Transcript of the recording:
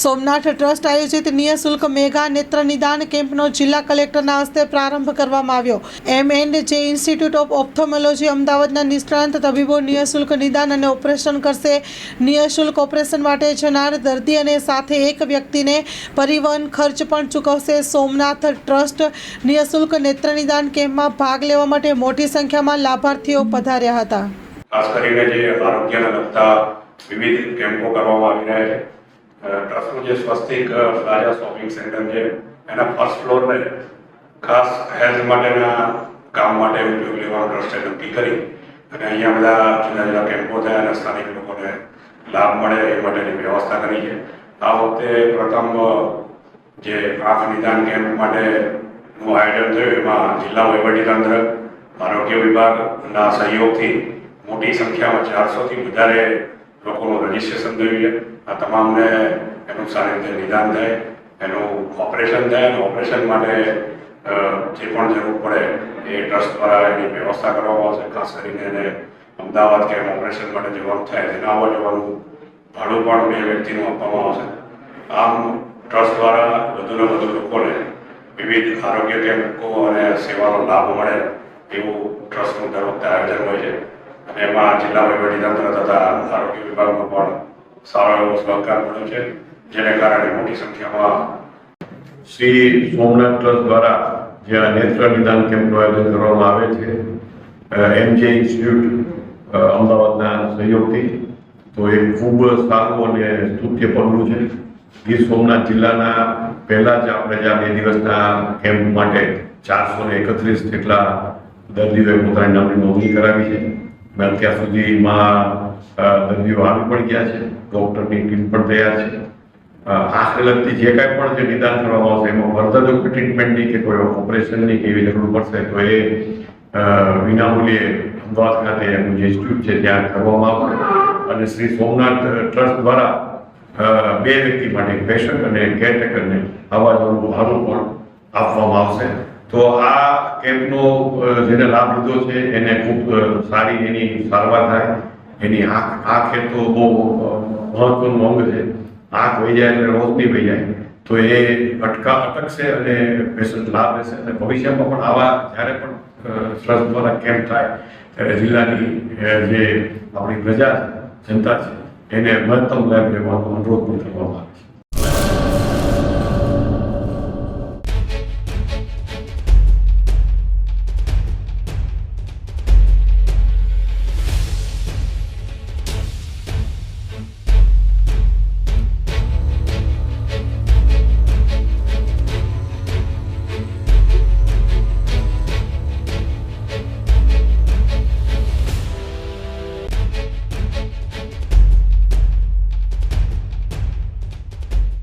Somnath trust આયોજિત નિઃશુલ્ક mega નેત્ર નિદાન કેમ્પનો જિલ્લા કલેક્ટરના હસ્તે પ્રારંભ કરવામાં આવ્યો. M and J institute of ophthalmology અમદાવાદના નિષ્ણાંત તબીબો નિઃશુલ્ક નિદાન અને ઓપરેશન કરશે. નિઃશુલ્ક ઓપરેશન માટે જનાર દર્દી અને સાથે એક વ્યક્તિને પરિવહન ખર્ચ પણ ચૂકવશે. સોમનાથ ટ્રસ્ટ નિઃશુલ્ક નેત્ર નિદાન કેમ્પમાં ભાગ લેવા માટે મોટી સંખ્યામાં લાભાર્થીઓ પધાર્યા હતા. ખાસ કરીને જે આરોગ્યને લગતા વિવિધ કેમ્પો કરવામાં આવી રહ્યા છે. ટ્રસ્ટનું જે સ્વસ્તિક રાજા શોપિંગ સેન્ટર છે, એના ફર્સ્ટ ફ્લોરને ખાસ હેલ્થ માટેના કામ માટે ઉપયોગ લેવાનું ટ્રસ્ટે નક્કી કરી અને અહીંયા બધા જુદા જુદા કેમ્પો થયા અને સ્થાનિક લોકોને લાભ મળે એ માટેની વ્યવસ્થા કરી છે. આ વખતે પ્રથમ જે આંખ નિદાન કેમ્પ માટેનું આયોજન થયું, એમાં જિલ્લા વહીવટીતંત્ર આરોગ્ય વિભાગના સહયોગથી મોટી સંખ્યામાં ચારસોથી વધારે લોકોનું રજીસ્ટ્રેશન થયું છે આ તમામને એનું સારી રીતે નિદાન થાય, એનું ઓપરેશન થાય, અને ઓપરેશન માટે જે પણ જરૂર પડે એ ટ્રસ્ટ દ્વારા એની વ્યવસ્થા કરવામાં આવશે. ખાસ કરીને એને અમદાવાદ કે ઓપરેશન માટે જવાનું થાય તેના આવવા જવાનું ભાડું પણ બે વ્યક્તિનું આપવામાં આવશે. આમ ટ્રસ્ટ દ્વારા વધુને વધુ લોકોને વિવિધ આરોગ્ય કેમ્પો અને સેવાનો લાભ મળે એવું ટ્રસ્ટનું દર વખતે આયોજન હોય છે. એમાં જિલ્લા વહીવટીતંત્ર તથા આરોગ્ય વિભાગનો પણ સારો એવો સહકાર મળ્યો છે, જેને કારણે મોટી સંખ્યામાં શ્રી સોમનાથ ટ્રસ્ટ દ્વારા જે આ નેત્ર નિદાન કેમ્પનું આયોજન કરવામાં આવે છે એમજે ઇન્સ્ટિટ્યૂટ અમદાવાદના સહયોગથી, તો એ ખૂબ સારું અને સ્તુત્ય પગલું છે. ગીર સોમનાથ જિલ્લાના પહેલા જ આપણે જે આ બે દિવસના કેમ્પ માટે ચારસો ને એકત્રીસ જેટલા દર્દીઓએ પોતાની નામની નોંધણી કરાવી છે. અત્યાર સુધીમાં દર્દીઓ આવી પણ ગયા છે ડૉક્ટરની ટીમ પણ તૈયાર છે. આંખને લગતી જે કાંઈ પણ જે નિદાન કરવામાં આવશે, એમાં ફર્ધર જો ટ્રીટમેન્ટની કે કોઈ ઓપરેશનની કે એવી જરૂર પડશે, તો એ વિનામૂલ્યે અમદાવાદ ખાતે એમનું જે ઇન્સ્ટિટ્યૂટ છે, ત્યાં કરવામાં આવશે. અને શ્રી સોમનાથ ટ્રસ્ટ દ્વારા બે વ્યક્તિ માટે પેશન્ટ અને કેરટેકરને આવા જરૂર ભાડું પણ આપવામાં આવશે. તો આ કેમ્પનો જેને લાભ લીધો છે, એને ખૂબ સારી એની સારવાર થાય. એની આંખ આંખ તો બહુ મહત્વનું અંગ છે. આંખ વહી જાય એટલે રોશની વહી જાય. તો એ અટકા, અટકશે અને પેશન્ટ લાભ લેશે. અને ભવિષ્યમાં પણ આવા જ્યારે પણ ટ્રસ્ટ દ્વારા કેમ્પ થાય, ત્યારે જિલ્લાની જે આપણી પ્રજા જનતા છે, એને મહત્તમ લાભ લેવાનો અનુરોધ પણ કરવામાં આવે છે.